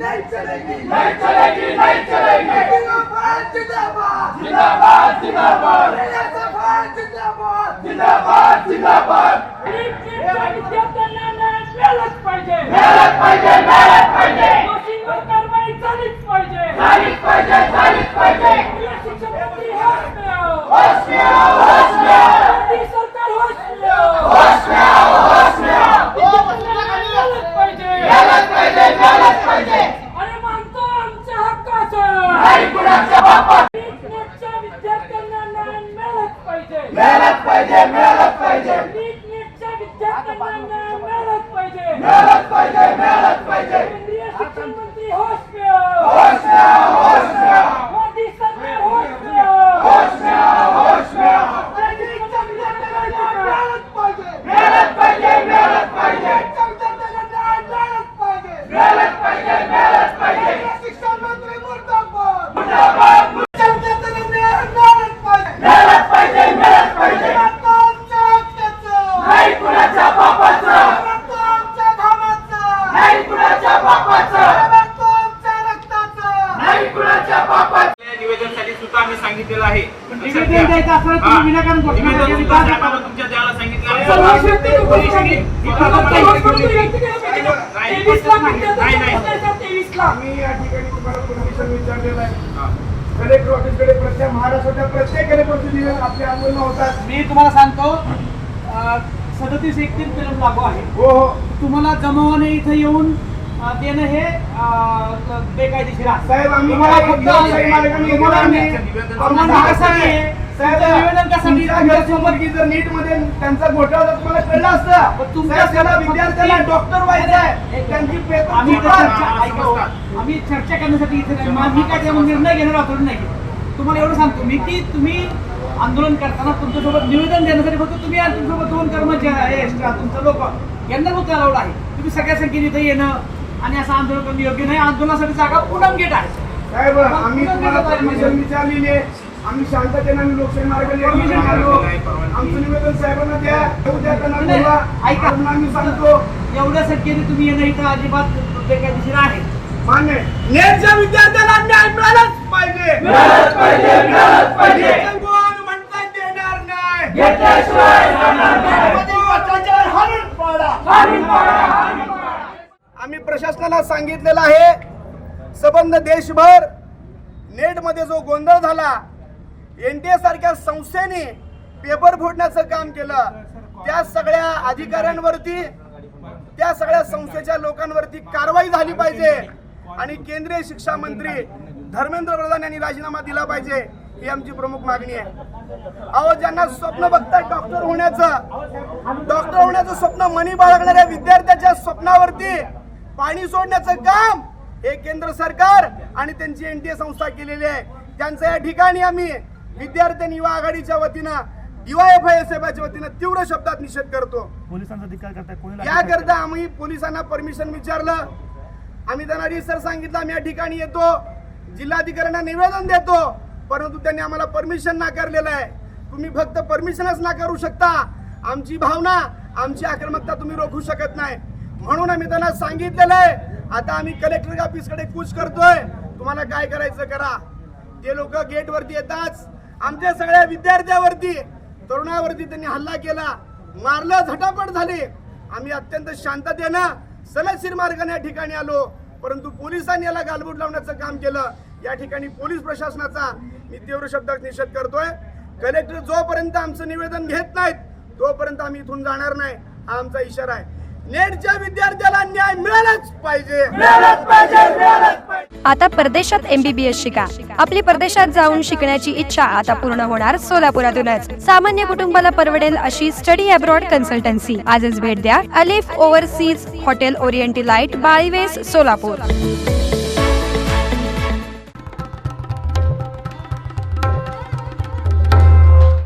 नहीं चलेगी नहीं चलेगी नहीं चलेगी जिंदाबाद जिंदाबाद जिंदाबाद जिंदाबाद जिंदाबाद जिंदाबाद जिंदाबाद yeah ठिकाणी तुम्हाला परमिशन विचारलेलं आहे. कलेक्टर ऑफिसकडे प्रत्येक महाराष्ट्राच्या प्रत्येक कलेक्टर आपले आंदोलन होतात मी तुम्हाला सांगतो सदतीस एकतीस कलम लागू आहे. हो हो. तुम्हाला जमावाने इथं येऊन देणं हे बेकायदेशीर साहेब आम्ही मला फक्त त्यांचा डॉक्टर व्हायचं हो. आम्ही चर्चा करण्यासाठी इथे मी काय निर्णय घेणार आहोत नाही तुम्हाला एवढं सांगतो मी की तुम्ही आंदोलन करताना तुमच्यासोबत निवेदन देण्यासाठी फक्त तुम्ही तुमच्यासोबत दोन कर्मचारी आहे एक्स्ट्रा तुमचं लोक. यांना आहे. तुम्ही सगळ्या संख्येने इथे येणं आणि असं आंदोलन करणं योग्य नाही. आंदोलनासाठी जागा पूनम गेट आहे. साहेब आम्ही तुम्हाला परमिशन विचारलेली आहे. आम्ही शांततेने आम्ही लोकशाही मार्गाने परमिशन आलो आमचं निवेदन साहेबांना द्या. उद्या त्यांना नाही, बोलवा. ऐका. म्हणून आम्ही सांगतो. एवढ्या संख्येने तुम्ही येणं इथं अजिबात बेकायदेशीर आहे. मान्य विद्यार्थ्यांना न्याय मिळालाच शासनाला सांगितलेलं आहे. सबंध देशभर नेटमध्ये जो गोंधळ झाला एन टी सारख्या संस्थेने पेपर फोडण्याचं काम केलं. त्या सगळ्या अधिकाऱ्यांवरती त्या सगळ्या संस्थेच्या लोकांवरती कारवाई झाली पाहिजे. आणि केंद्रीय शिक्षा मंत्री धर्मेंद्र प्रधान यांनी राजीनामा दिला पाहिजे ही आमची प्रमुख मागणी आहे. अहो ज्यांना स्वप्न बघतात डॉक्टर होण्याचं डॉक्टर होण्याचं स्वप्न मनी बाळगणाऱ्या विद्यार्थ्याच्या स्वप्नावरती पाणी सोडण्याचं काम हे केंद्र सरकार आणि त्यांची एनटीए संस्था केलेली आहे. त्यांचं या ठिकाणी आम्ही विद्यार्थी युवा आघाडीच्या वतीनं डीवायएफआयएसएफच्या वतीनं तीव्र शब्दात निषेध करतो. पोलिसांचा कोणी याकरता आम्ही पोलिसांना परमिशन विचारलं. आम्ही त्यांना रिसर सांगितलं आम्ही या ठिकाणी येतो. जिल्हाधिकाऱ्यांना निवेदन देतो परंतु त्यांनी आम्हाला परमिशन नाकारलेलं आहे. तुम्ही फक्त परमिशनच नाकारू शकता. आमची भावना आमची आक्रमकता तुम्ही रोखू शकत नाही. म्हणून आम्ही त्यांना सांगितलेलं आहे. आता आम्ही कलेक्टर ऑफिसकडे कूच करतोय. तुम्हाला काय करायचं करा. ते लोक गेटवरती येतात आमच्या सगळ्या विद्यार्थ्यावरती तरुणावरती त्यांनी हल्ला केला. मारलं झटापट झाली. आम्ही अत्यंत शांततेनं सलशीर मार्गाने या ठिकाणी आलो. परंतु पोलिसांनी याला गालबोट लावण्याचं काम केलं. या ठिकाणी पोलीस प्रशासनाचा मी तीव्र शब्दात निषेध करतोय. कलेक्टर जोपर्यंत आमचं निवेदन घेत नाहीत तोपर्यंत आम्ही इथून जाणार नाही. हा आमचा इशारा आहे. नेटच्या विद्यार्थ्याला न्याय मिळालाच पाहिजे. मिळालंच पाहिजे मिळालंच पाहिजे. आता परदेशात एमबीबीएस शिका. आपली परदेशात जाऊन शिकण्याची इच्छा आता पूर्ण होणार सोलापुरातूनच. सामान्य कुटुंबाला परवडेल अशी स्टडी अब्रॉड कन्सल्टन्सी. आजच भेट द्या Alif overseas hotel Orientlite Balives Solapur.